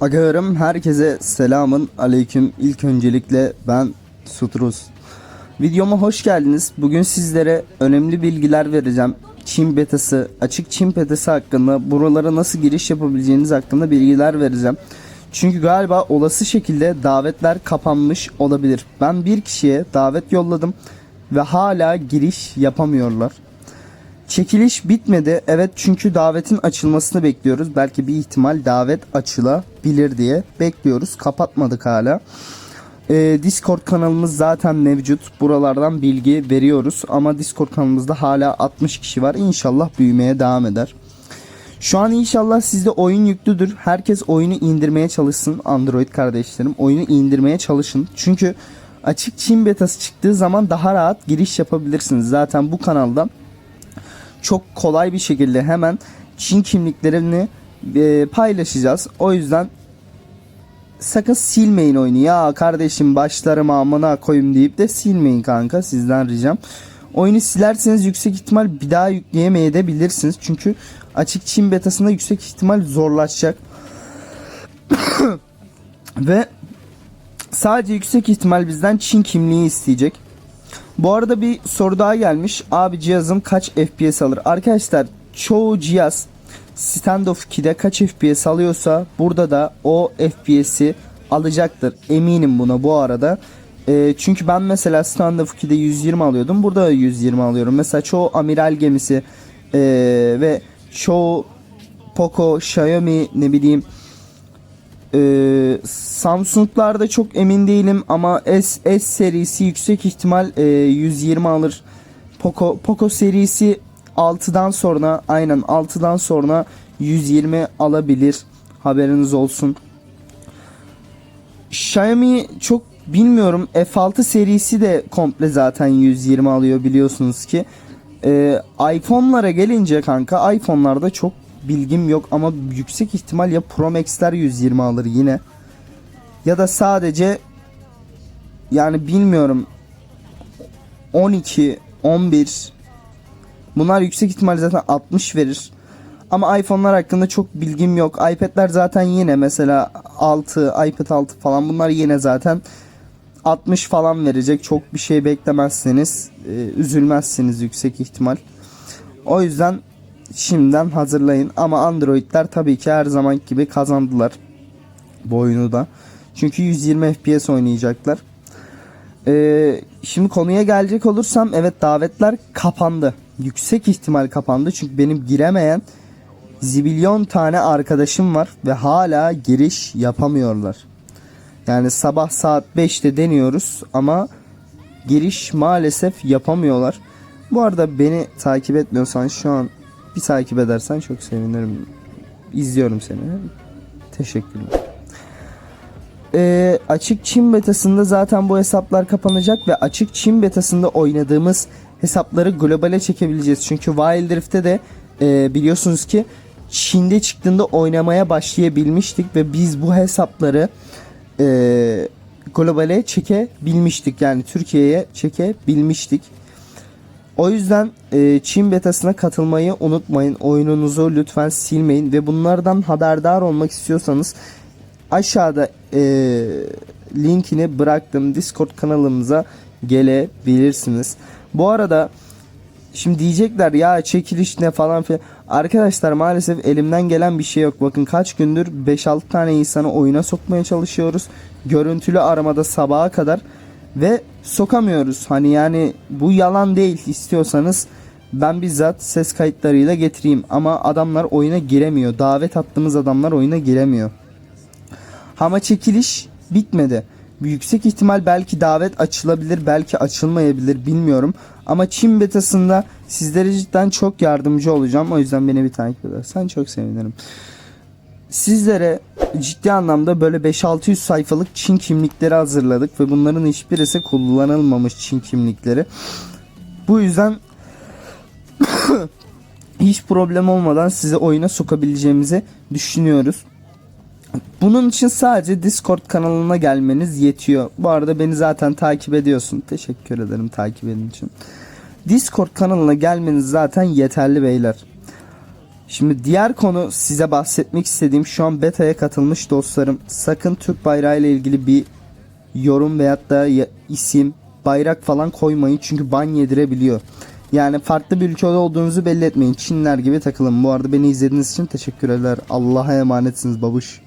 Agağırım herkese selamın aleyküm. İlk öncelikle ben Sutrus. Videoma hoş geldiniz. Bugün sizlere önemli bilgiler vereceğim. Çin betası, açık Çin betası hakkında, buralara nasıl giriş yapabileceğiniz hakkında bilgiler vereceğim. Çünkü galiba olası şekilde davetler kapanmış olabilir. Ben bir kişiye davet yolladım ve hala giriş yapamıyorlar. Çekiliş bitmedi. Evet çünkü davetin açılmasını bekliyoruz. Belki bir ihtimal davet açılabilir diye bekliyoruz. Kapatmadık hala. Ee, Discord kanalımız zaten mevcut. Buralardan bilgi veriyoruz. Ama Discord kanalımızda hala 60 kişi var. İnşallah büyümeye devam eder. Şu an inşallah sizde oyun yüklüdür. Herkes oyunu indirmeye çalışsın. Android kardeşlerim oyunu indirmeye çalışın. Çünkü açık Çin betası çıktığı zaman daha rahat giriş yapabilirsiniz. Zaten bu kanalda çok kolay bir şekilde hemen Çin kimliklerini e, paylaşacağız. O yüzden sakın silmeyin oyunu. Ya kardeşim başlarıma amına koyayım deyip de silmeyin kanka sizden ricam. Oyunu silerseniz yüksek ihtimal bir daha yükleyemeyebilirsiniz. Çünkü açık Çin betasında yüksek ihtimal zorlaşacak. Ve sadece yüksek ihtimal bizden Çin kimliği isteyecek. Bu arada bir soru daha gelmiş. Abi cihazım kaç FPS alır? Arkadaşlar çoğu cihaz Standoff 2'de kaç FPS alıyorsa burada da o FPS'i alacaktır. Eminim buna bu arada. Ee, çünkü ben mesela Standoff 2'de 120 alıyordum. Burada da 120 alıyorum. Mesela çoğu amiral gemisi ee, ve çoğu Poco, Xiaomi ne bileyim ee, Samsung'larda çok emin değilim ama S, S serisi yüksek ihtimal e, 120 alır. Poco, Poco serisi 6'dan sonra aynen 6'dan sonra 120 alabilir. Haberiniz olsun. Xiaomi çok bilmiyorum. F6 serisi de komple zaten 120 alıyor biliyorsunuz ki. Ee, iPhone'lara gelince kanka iPhone'larda çok bilgim yok ama yüksek ihtimal ya Pro Max'ler 120 alır yine. Ya da sadece yani bilmiyorum 12, 11 bunlar yüksek ihtimal zaten 60 verir. Ama iPhone'lar hakkında çok bilgim yok. iPad'ler zaten yine mesela 6, iPad 6 falan bunlar yine zaten 60 falan verecek. Çok bir şey beklemezseniz e, üzülmezsiniz yüksek ihtimal. O yüzden şimdiden hazırlayın. Ama Android'ler tabii ki her zaman gibi kazandılar bu oyunu da. Çünkü 120 FPS oynayacaklar. Ee, şimdi konuya gelecek olursam evet davetler kapandı. Yüksek ihtimal kapandı. Çünkü benim giremeyen zibilyon tane arkadaşım var ve hala giriş yapamıyorlar. Yani sabah saat 5'te deniyoruz ama giriş maalesef yapamıyorlar. Bu arada beni takip etmiyorsan şu an bir takip edersen çok sevinirim. İzliyorum seni. Teşekkürler. Ee, açık Çin betasında zaten bu hesaplar kapanacak ve açık Çin betasında oynadığımız hesapları globale çekebileceğiz. Çünkü Wild Rift'te de e, biliyorsunuz ki Çin'de çıktığında oynamaya başlayabilmiştik ve biz bu hesapları e, globale çekebilmiştik. Yani Türkiye'ye çekebilmiştik. O yüzden e, Çin betasına katılmayı unutmayın. Oyununuzu lütfen silmeyin ve bunlardan haberdar olmak istiyorsanız aşağıda e, linkini bıraktım Discord kanalımıza gelebilirsiniz. Bu arada şimdi diyecekler ya çekiliş ne falan filan. Arkadaşlar maalesef elimden gelen bir şey yok. Bakın kaç gündür 5-6 tane insanı oyuna sokmaya çalışıyoruz. Görüntülü aramada sabaha kadar ve sokamıyoruz. Hani yani bu yalan değil istiyorsanız ben bizzat ses kayıtlarıyla getireyim ama adamlar oyuna giremiyor. Davet attığımız adamlar oyuna giremiyor. Ama çekiliş bitmedi. Yüksek ihtimal belki davet açılabilir, belki açılmayabilir bilmiyorum. Ama Çin betasında sizlere cidden çok yardımcı olacağım. O yüzden beni bir takip edersen çok sevinirim. Sizlere ciddi anlamda böyle 5-600 sayfalık Çin kimlikleri hazırladık ve bunların hiçbirisi kullanılmamış Çin kimlikleri. Bu yüzden hiç problem olmadan size oyuna sokabileceğimizi düşünüyoruz. Bunun için sadece Discord kanalına gelmeniz yetiyor. Bu arada beni zaten takip ediyorsun. Teşekkür ederim takip edin için. Discord kanalına gelmeniz zaten yeterli beyler. Şimdi diğer konu size bahsetmek istediğim şu an beta'ya katılmış dostlarım. Sakın Türk bayrağı ile ilgili bir yorum veyahut da isim, bayrak falan koymayın çünkü ban yedirebiliyor. Yani farklı bir ülkede olduğunuzu belli etmeyin. Çinler gibi takılın. Bu arada beni izlediğiniz için teşekkürler. Allah'a emanetsiniz babuş.